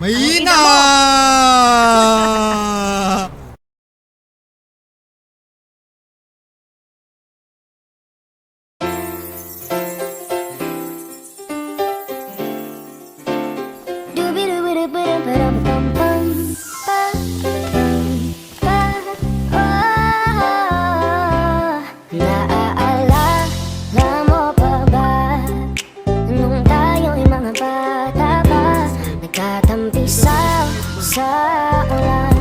Mahina! Naaalala Nagtatampisaw sa ulan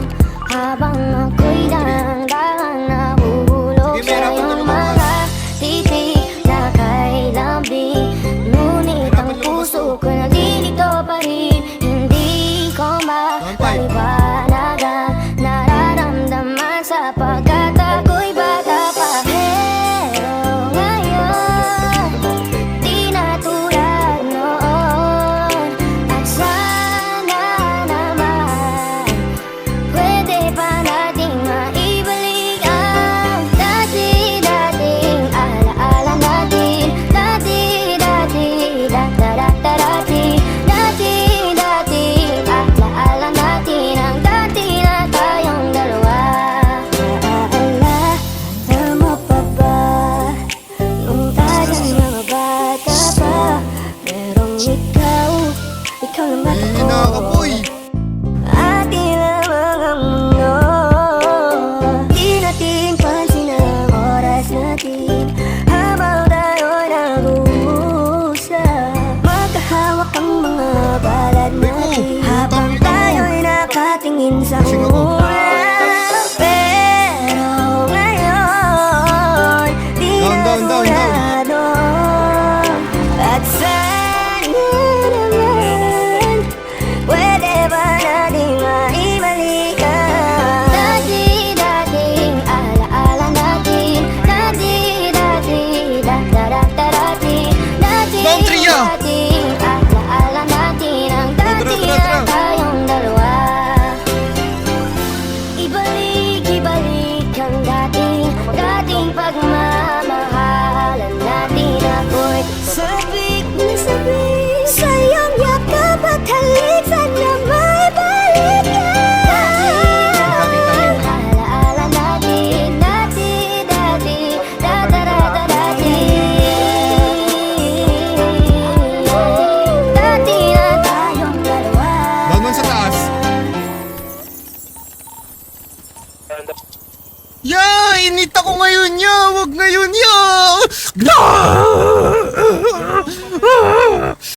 Habang ako'y dahan-dahan Nahuhulog Sige, sa meron ko iyong na mga titig Na kay lambing Ngunit ang puso ko nalilito pa rin Hindi ko mapaliwanagan ikaw Ikaw naman Mahina ako ka, boy! Atin ang mundo. Di natin pansin ang oras natin ko ngayon niya. Wag